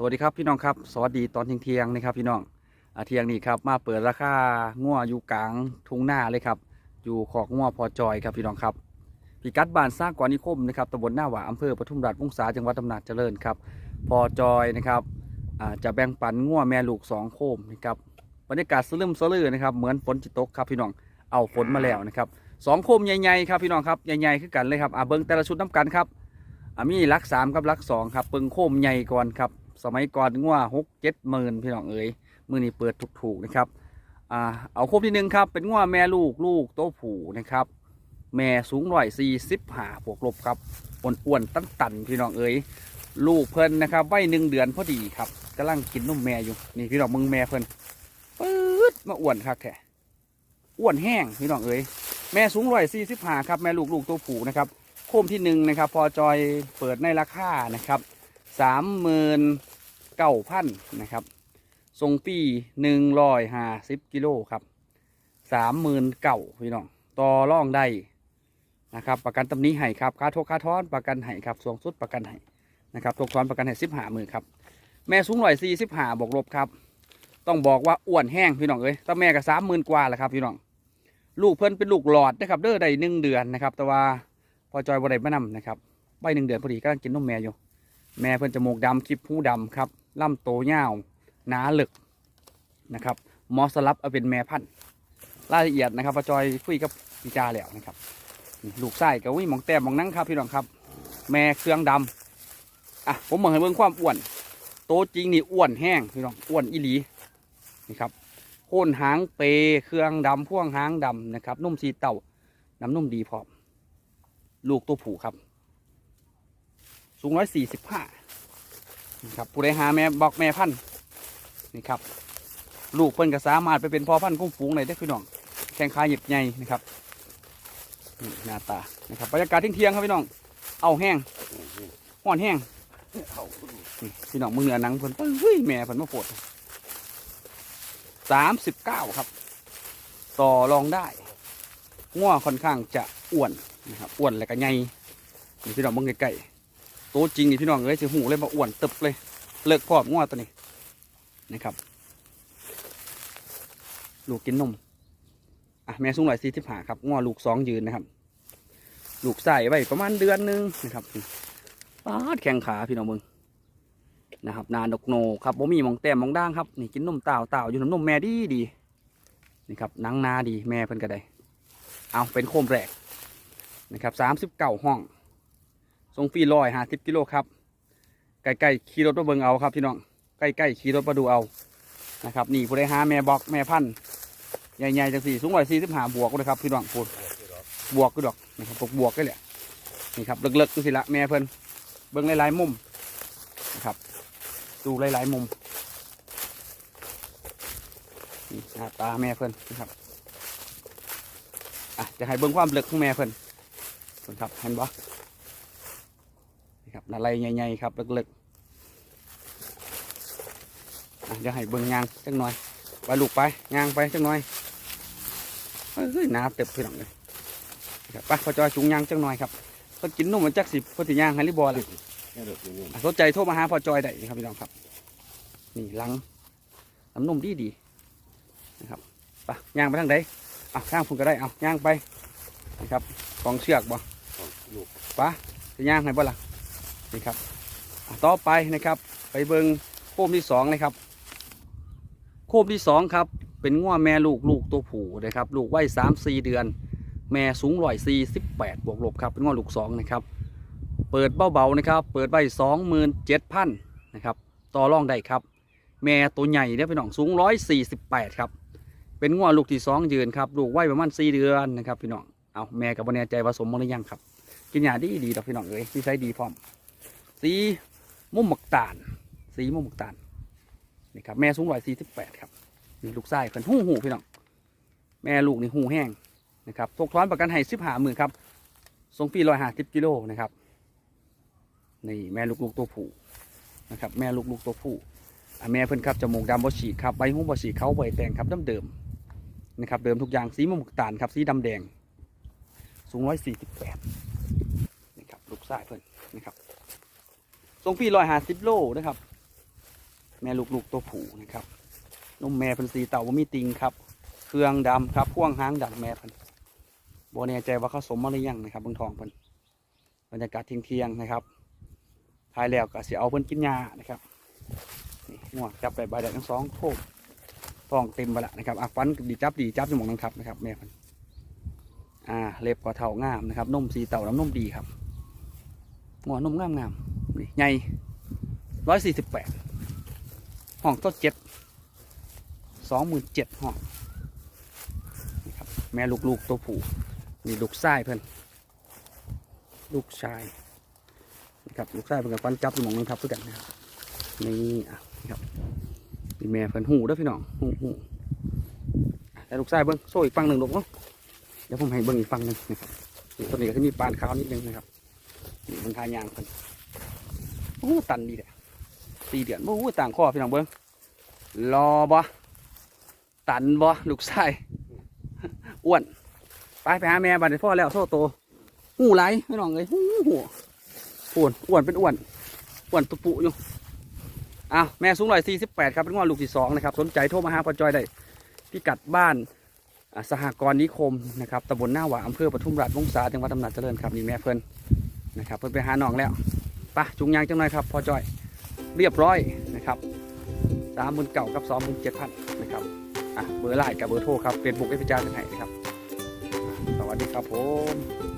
สวัสดีครับพี่น้องครับ สวัสดีตอนเที่ยงๆนะครับพี่น้องอาเที่ยงนี้ครับมาเปิดราคาง่วอยู่กลางทุ่งนาเลยครับ อยู่ขอกง่วพอจอยครับพี่น้องครับพิกัดบ้านสร้างกวานิคมนะครับตำบลหน้าหวาอำเภอปทุมราชวงศาจังหวัดอำนาจเจริญครับพอจอยนะครับจะแบ่งปันง่วแม่ลูกสองโคมนะครับบรรยากาศสลืมสลือนะครับเหมือนฝนจิตกครับพี่น้องเอาฝนมาแล้วนะครับสองโคมใหญ่ๆครับพี่น้องครับใหญ่ๆคือกันเลยครับอ่าเบิ้งแต่ละชุดน้ำกันครับอะมีลักสามกับลักสองครับเปิงโคมใหญ่ก่อนครับ สมัยก่อนงัวหกเจ็ดหมื่นพี่น้องเอ๋ยมือนี้เปิดถูกๆนะครับอ่าเอาโคมที่หนึ่งครับ เป็นงัวแม่ลูกลูกโตผูนะครับ แม่สูงร้อยสี่สิบห้าบวกลบครับอ้วนๆตันตันพี่น้องเอ๋ยลูกเพิ่นนะครับไว้หนึ่งเดือนพอดีครับกำลังกินนมแม่อยู่นี่พี่น้องมึงแม่เพิ่นปื๊ดมาอ้วนครับแค่อ้วนแห้งพี่น้องเอ๋ยแม่สูงร้อยสี่สิบห้าครับแม่ลูกลูกโตผูนะครับโคมที่หนึ่งนะครับ พอจอยเปิดในราคานะครับสามหมื่น เก้าพันนะครับทรงปีหนึ่งร้อยห้าสิบกิโลครับสามหมื่นเก่าพี่น้องต่อร่องได้นะครับประกันตำนี้ให้ครับค่าโทษค่าทอนประกันให้ครับสูงสุดประกันให้นะครับทกทอนประกันให้สิบห้าหมื่นครับแม่สูงร้อยสี่สิบห้าบวกลบครับ ต้องบอกว่าอ้วนแห้งพี่น้องเอ้ยตั้งแม่ก็สามหมื่นกว่าแหละครับพี่น้องลูกเพิ่นเป็นลูกหลอดนะครับเด้อได้หนึ่งเดือนนะครับ แต่ว่าพอจอยบไดมานำนะครับใบหนึ่งเดือนพอดีกำลังกินนมแม่อยู่ แม่เพิ่นจมูกดำคลิปหูดำครับ ลำโตยาหนาหลึกนะครับมอสลับเอาเป็นแม่พันธุ์รายละเอียดนะครับพอจอยคุยกับพี่จาแล้วนะครับ ลูกไส้กับวิ่งมองแต้มมองนั่งครับพี่น้องครับ แม่เครื่องดำอะผมมองให้เบิ่งความอ้วน โตจริงนี่อ้วนแห้งพี่น้องอ้วนอีหลีนี่ครับโค่นหางเปเครื่องดำพ่วงหางดำนะครับนุ่มสีเต่าน้ำนุ่มดีพร้อม ลูกตัวผูครับ สูงร้อยสี่สิบห้า ครับผู้ใดหาแม่บอกแม่พันธุ์นี่ครับ ลูกเพิ่นก็สามารถไปเป็นพ่อพันธุ์กุ้งฝูงเลยได้พี่น้องแข้งขาหยิบใหญ่นะครับนี่หน้าตานะครับบรรยากาศเที่ยงครับพี่น้อง เอาแห้งห่อนแห้งนี่พี่น้องมือเหนือหนังเพิ่นเฮ้ยแม่เพิ่นมาปวดสามสิบเก้าครับ ต่อรองได้ง่วค่อนข้างจะอ้วนนะครับอ้วนแล้วก็ใหญ่นี่พี่น้องมองใกล้ๆ โตจริงนี่พี่น้องเอ้ยสิหูเลยมาอ้วนตึบเลย เลิกพร้อมง้อตัวนี้นะครับ ลูกกินนมอะแม่สูงร้อยสี่สิบห้าครับง้อลูกสองยืนนะครับ ลูกใส่ไว้ประมาณเดือนหนึงนะครับปาดแข้งขาพี่น้องมึงนะครับนานกโนครับบ่มีมองแต้มมองด่างครับนี่กินนมเต่าเต่าอยู่น้ำนมแม่ดีดีนี่ครับนังนาดีแม่เพิ่นก็ได้เอาเป็นโคมแรกนะครับสามสิบเก้าห้อง ทรงฟรีร้อยห้าสิบกิโลครับใกล้ๆขี่รถมาเบิงเอาครับพี่น้องใกล้ๆขี่รถมาดูเอานะครับนี่ผู้ใดหาแม่บอกแม่พันธุ์ใหญ่ๆจังสี่สูงร้อยสี่สิบห้าบวกเลยครับพี่น้องพูดบวกก็ดอกนะครับบวกบวกก็แหละนี่ครับเลิกๆจังสิละแม่เพิ่นเบิ้งหลายๆมุมนะครับ ดูหลายๆมุมนี่หน้าตาแม่เพิ่นนะครับอะจะให้เบิ่งความเลึกของแม่เพิ่นเพิ่นครับเห็นบ่ ครับอะไรใหญ่ๆครับเลึกๆอะจะให้เบิ่งยางจังหน่อยไปลูกไปยางไปจังหน่อยเฮ้ยหนาเต็บพี่น้องเลยนะครับไปพอจอยจุงยางจังหน่อยครับเพิ่นกินนมมันจักสิเพิ่นสิยางฮันริบอลเลยอะสนใจโทรมาหาพอจอยได้ครับพี่น้องครับ นี่หลังน้ำนมดีดีๆนะครับไปยางไปทางใดอะข้างผมก็ได้เอาย่างไปนะครับของเชือกบ่ปะจะย่างให้บ่ล่ะ นี่ครับ ต่อไปนะครับ ไปเบิงโคมที่สองนะครับ โคมที่สองครับ เป็นง้วแม่ลูกลูกตัวผู้นะครับ ลูกไว้สามสี่เดือน แม่สูงร้อยสี่สิบแปดบวกลบครับ เป็นง้วลูกสองนะครับ เปิดเบาๆนะครับ เปิดไว้สองหมื่นเจ็ดพันนะครับ ต่อรองได้ครับ แม่ตัวใหญ่เนี่ยพี่น้องสูงร้อยสี่สิบแปดครับ เป็นงัวลูกที่สองยืนครับ ลูกไว้ประมาณสี่เดือนนะครับพี่น้อง เอาแม่กับบแน่ใจผสมมาหรือยังครับ กินยาดีดีดอกพี่น้องเอ้ยที่ใช้ดีพร้อม สีมุมหมักตาลสีมุมหมักตาลนี่ครับแม่สูงร้อยสี่สิบแปดครับนี่ลูกไส้เพิ่นหูหูพี่น้องแม่ลูกนี่หูแห้งนะครับทกท้อนประกันให้สิบห้าหมื่นครับทรงปีร้อยห้าสิบกิโลนะครับนี่แม่ลูกลูกตัวผู้นะครับแม่ลูกลูกตัวผู้แม่เพิ่นครับจมูกดำบ่ฉีครับใบหูบ่ฉีเขาใบแดงครับเดิมเดิมนะครับเดิมทุกอย่างสีมุมตาลครับสีดำแดงสูงร้อยสี่สิบแปดนี่ครับลูกไส้เพิ่นนะครับ ทรงพี่ร้อยหาสิบโลนะครับ แม่ลูกๆตัวผูนะครับนมแม่เพันสีเต่าว่ามีติงครับ เครื่องดำครับพ่วงหางดำแม่เพันโบแน่ใจว่าเขาสมมาหรือยังนะครับเบางทองเพิ่นบรรยากาศเที่ยงๆนะครับทายแล้วก็เสียเอาเพิ่นกินยานะครับนี่งวจับไปใบแดดทั้งสองโคกท้องเต็มไปละนะครับอะฟันดีจับดีจับจมูกนังทับนะครับแม่เพันอ่าเล็บกว่าเท่างามนะครับนมสีเต่าน้ำนมดีครับงวนมงามงาม นี่ใหญ่ร้อยสี่สิบแปดห้องต้นเจ็ดสองหมื่นเจ็ดห้องนี่ครับแม่ลูกๆตัวผู้นี่ลูกชายเพื่อนลูกชายนะครับลูกชายเพื่อนกับฟันจับสมองนึงทับด้วยกันนะครับนี่อะนี่ครับนี่แม่เพื่อนหูด้วยพี่น้องหูหูแล้วลูกชายเบิ้งโซ่อีกฝั่งหนึ่งลูกเนาะเดี๋ยวผมให้เบิ้งอีกฝั่งหนึ่งนะครับนี่ตัวนี้ก็จะมีปานขาวนิดนึงนะครับนี่เบิ้งทายางเพื่อน โอ้ตันดีเลยสี่เดือนโอ้ต่างข้อพี่น้องเบิ้งรอบ่ตันบ่ลูกชายอ้วนไปไปหาแม่บัดนี้พ่อแล้วโซ่โตหูไหลไม่น้องเลยหูหูอ้วนอ้วนเป็นอ้วนอ้วนตุปุอยู่อ้าวแม่สูงร้อยสี่สิบแปดครับเป็นงอลูกที่สองนะครับ สนใจโทรมาหาปอจอยได้พิกัดบ้านอ่าสหกรณ์นิคมนะครับตำบลหน้าหวาอำเภอปทุมราชวงศาจังหวัดอำนาจเจริญครับนี่แม่เพิ่นนะครับเพิ่นไปหาน้องแล้ว ปะจุงยางจังหน่อยครับพอจอยเรียบร้อยนะครับสามหมื่นเก่ากับสองหมื่นเจ็ดพันนะครับอะเบอร์ไลน์กับเบอร์โทรครับเฟซบุ๊กเอฟพิจาร์จะไหนนะครับสวัสดีครับผม